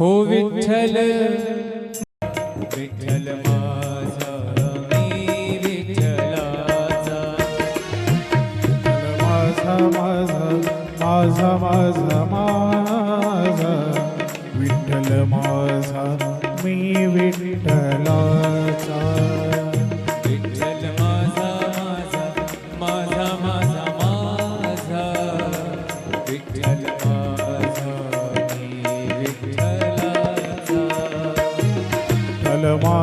हो विठ्ठल. विठ्ठल माझा मी विठ्ठलाचा. माझा माझा माझा माझा माझा. विठ्ठल माझा मी विठ्ठल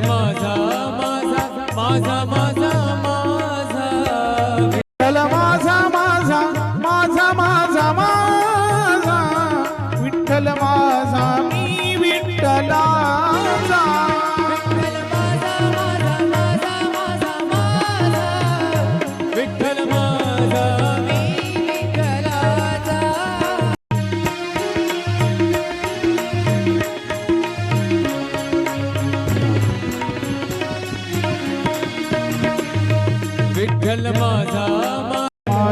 माझा